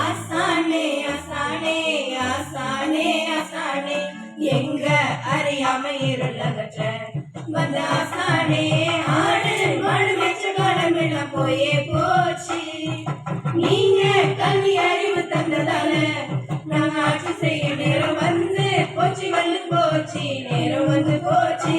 அசானே அசானே அசானே அசானே எங்க அறியாம இருளகற்ற வந்த அசானே ஆடு மாடு மெச்ச காலம் எல்லாம் போயே போச்சு. நீங்க கல்வி அறிவு தந்ததால நாங்க ஆட்சி செய்ய நேரம் வந்து போச்சு வந்து போச்சு நேரம் வந்து போச்சு.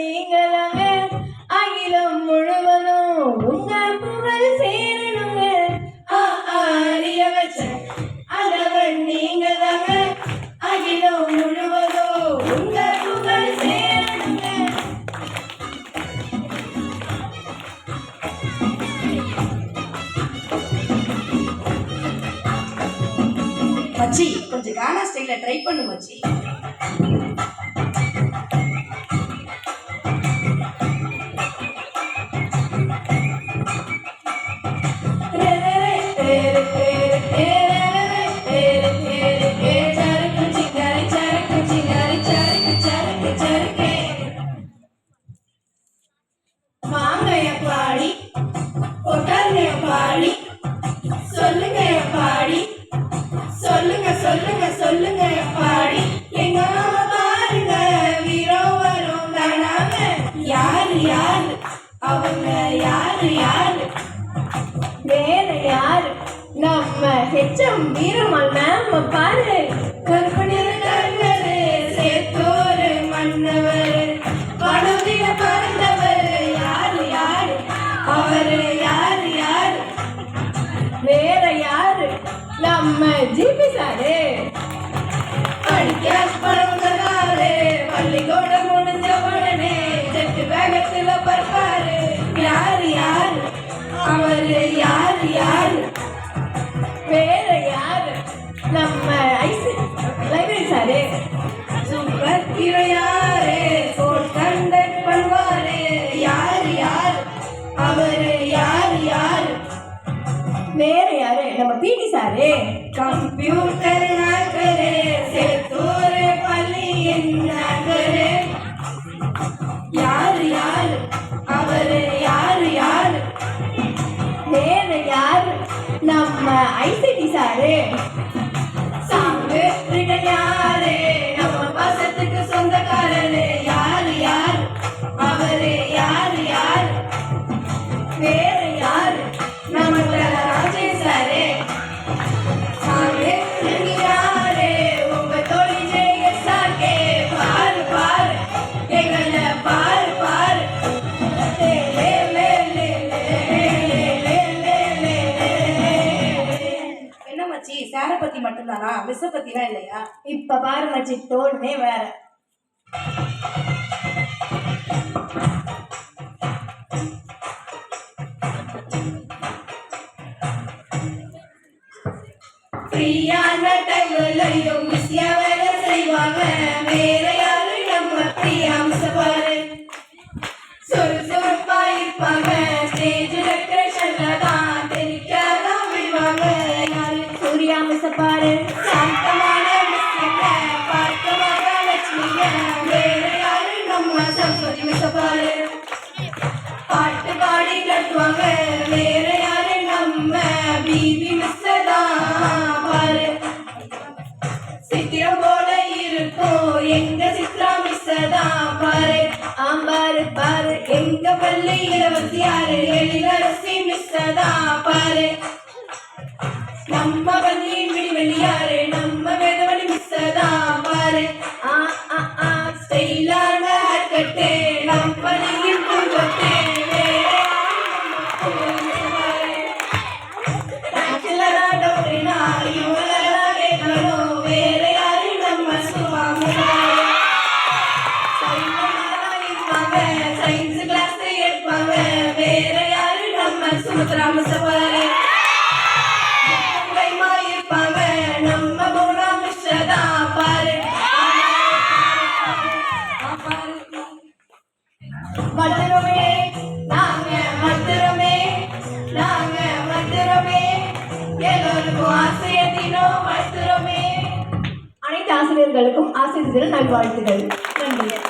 ஆண்டவன் நீங்களாங்க. அகிலம் முழுவதும் உங்க புகழ் சேரணுங்க. ஆ ஆ, அறிய வச்ச ஆண்டவன் அகிலம் முழுவதும் உங்க புகழ் சேரணுங்க. மச்சி கொஞ்சம் கானா ஸ்டைல ட்ரை பண்ணு மச்சி. யாரு? அவங்க யாரு யாரு? வேற யாரு? நம்ம ஹெச்எம் வீரமல் மேம் பாரு. கற்பனையில கருங்கரு சேத்தோரு மன்னவர். பணத்தில பறந்தவர் யாரு யாரு? அவரு யாரு யாரு? வேற யாரு? நம்ம ஜிபி சாரு. படிக்க பழங்காரு பள்ளிக்கூடம் வேற யாரு? நம்ம பிடி சாரு. கம்ப்யூட்டர் நாக்கரு சேத்தூர் பள்ளி நாக்கரு யாரு யாரு? அவரு யாரு யாரு? வேற யாரு? நம்ம ஐசிடி சாரு. பத்தி மட்டும்தானா? மிஸ்ஸ பத்திலாம் இல்லையா? இப்ப பாரு மச்சி தோல்மே வேற. ஃப்ரீயான டைம்லயும் மிஸ் எவரை செய்வாங்க? வேற யாரு சூர்யா பாரு சாந்தமான மிஸ்ங்க பார்க்கமாக லட்சுமிங்க வேற யாரு நம்ம சரஸ்வதி மிஸ் பாட்டு பாடி கட்டுவாங்க வேற யாரு நம்ம பிபி மிஸ் தான் பாரு. சித்திரம் போல இருக்கும் எங்க சித்ரா மிஸ் தான் பாரு. ஆம்பாரு பாரு எங்க பள்ளி இருபத்தி ஆறு எழிலரசி மிஸ் தான் பாரு. நம்ம வந்தி விடி வெளியாரு நம்ம வேதவழி மிஸ்ஸதான் பாரு. ஆ ஆ ஆ ஸ்டைலான கட்டே நம்ம நீங்கள் குடும்பத்தே Sumatra ஆசிரியத்தினோம் ஆசிரியர்கள் நல்வாழ்த்துகள். நன்றி.